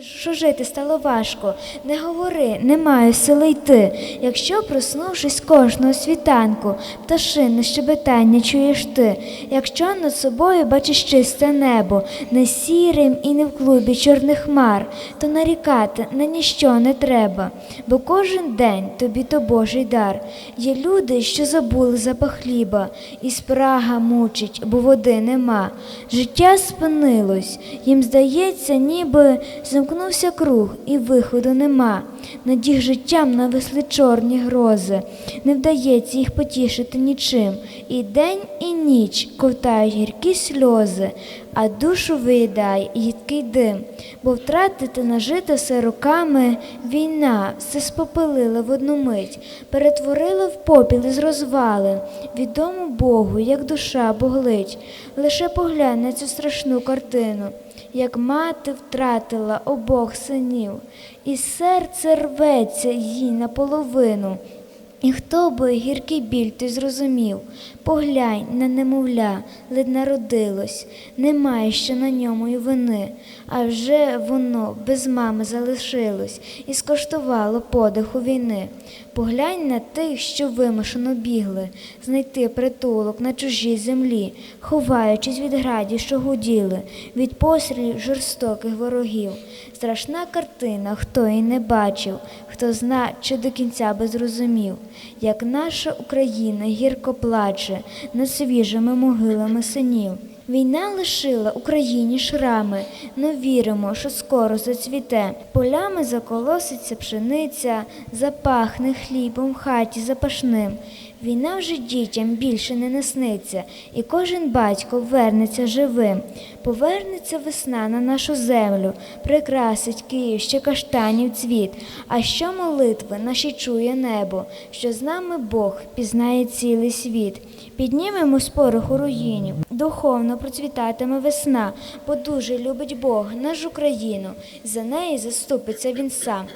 Що жити стало важко, не говори, не маю сили йти. Якщо, проснувшись кожного світанку, пташине щебетання чуєш ти, якщо над собою бачиш чисте небо, не сірим і не в клубі чорних хмар, то нарікати на ніщо не треба, бо кожен день тобі то Божий дар. Є люди, що забули запах хліба, і спрага мучить, бо води нема. Життя спинилось, їм здається, ніби замкнувся круг, і виходу нема. Над їх життям нависли чорні грози, не вдається їх потішити нічим. І день, і ніч ковтають гіркі сльози, а душу виїдає їдкий дим, бо втратити нажите все роками війна все спопилила в одну мить, перетворила в попіл із розвалин, відому Богу, як душа боглить. Лише поглянь на цю страшну картину як мати втратила обох синів, і серце рветься їй наполовину. І хто би гіркий біль той зрозумів, поглянь на немовля, ледь народилось, немає ще на ньому й вини, а вже воно без мами залишилось і скоштувало подиху війни. Поглянь на тих, що вимушено бігли, знайти притулок на чужій землі, ховаючись від градів, що гуділи, від пострілів жорстоких ворогів. Страшна картина, хто її не бачив, хто зна, чи до кінця би зрозумів, як наша Україна гірко плаче над свіжими могилами синів. Війна лишила Україні шрами, но віримо, що скоро зацвіте. Полями заколоситься пшениця, запахне хлібом в хаті запашним. Війна вже дітям більше не насниться, і кожен батько вернеться живим. Повернеться весна на нашу землю, прикрасить Київ ще каштанів цвіт. А що молитви наші чує небо, що з нами Бог пізнає цілий світ. Піднімемо пороху руїнів, духовно процвітатиме весна, бо дуже любить Бог нашу країну, за неї заступиться він сам.